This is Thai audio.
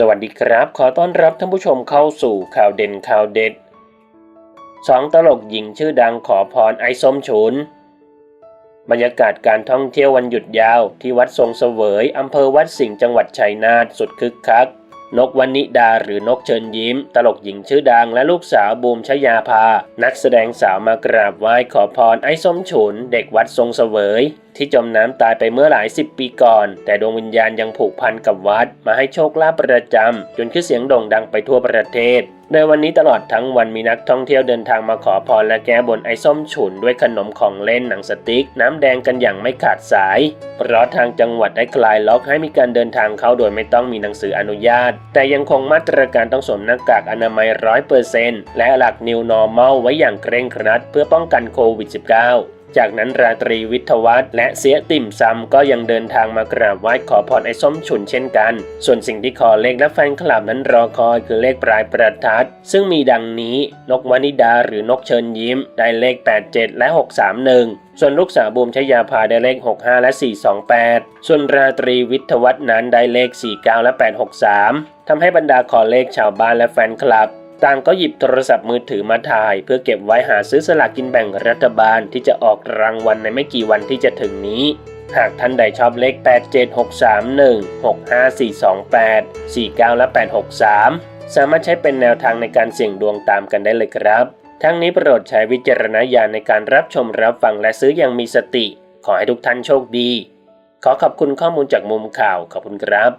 สวัสดีครับ ขอต้อนรับท่านผู้ชมเข้าสู่ข่าวเด่นข่าวเด็ดสองตลกหญิงชื่อดังขอพรไอ้ส้มฉุน บรรยากาศการท่องเที่ยววันหยุดยาวที่วัดทรงเสวยอำเภอวัดสิงห์จังหวัดชัยนาทสุดคึกคัก นกวันนิดาหรือนกเชิญยิ้ม ตลกหญิงชื่อดังและลูกสาวบูมชยาภา นักแสดงสาวมากราบไหว้ขอพรไอ้ส้มฉุน เด็กวัดทรงเสวย ที่จมน้ำตายไปเมื่อหลายสิบปีก่อน แต่ดวงวิญญาณยังผูกพันกับวัด มาให้โชคลาภประจำจนขึ้นเสียงโด่งดังไปทั่วประเทศโดยวันนี้ตลอดทั้งวันมีนักท่องเที่ยวเดินทางมาขอพรและแก้บนไอ้ส้มฉุนด้วยขนมของเล่นหนังสติ๊กน้ำแดงกันอย่างไม่ขาดสาย เพราะทางจังหวัดได้คลายล็อกให้มีการเดินทางเข้าโดยไม่ต้องมีหนังสืออนุญาต แต่ยังคงมาตรการต้องสวมหน้ากากอนามัยร้อยเปอร์เซ็นต์และหลัก New Normal ไว้อย่างเคร่งครัดเพื่อป้องกันโควิด -19 จากนั้นราตรีวิทวัฒน์และเสียติ่มซำก็ยังเดินทางมากราบไหว้ขอพรไอ้ส้มฉุนเช่นกัน ส่วนสิ่งที่ขอเลขและแฟนคลับนั้นรอคอยคือเลขปลายประทัด ซึ่งมีดังนี้นกวานิดาหรือนกเชิญยิ้ม ได้เลข 87 และ 631ส่วนลูกสาวบูมชยาภาได้เลข 65 และ 428 ส่วนราตรีวิทวัฒน์นั้นได้เลข 49 และ 863 ทำให้บรรดาขอเลขชาวบ้านและแฟนคลับ ต่างก็หยิบโทรศัพท์มือถือมาถ่าย เพื่อเก็บไว้หาซื้อสลากกินแบ่งรัฐบาลที่จะออกรางวัลในไม่กี่วันที่จะถึงนี้ หากท่านใดชอบเลข 87631 65428 49 และ 863 สามารถใช้เป็นแนวทางในการเสี่ยงดวงตามกันได้เลยครับ ทั้งนี้โปรดใช้วิจารณญาณในการรับชมรับฟังและซื้ออย่างมีสติ ขอให้ทุกท่านโชคดี ขอขอบคุณข้อมูลจากมุมข่าวขอบคุณครับ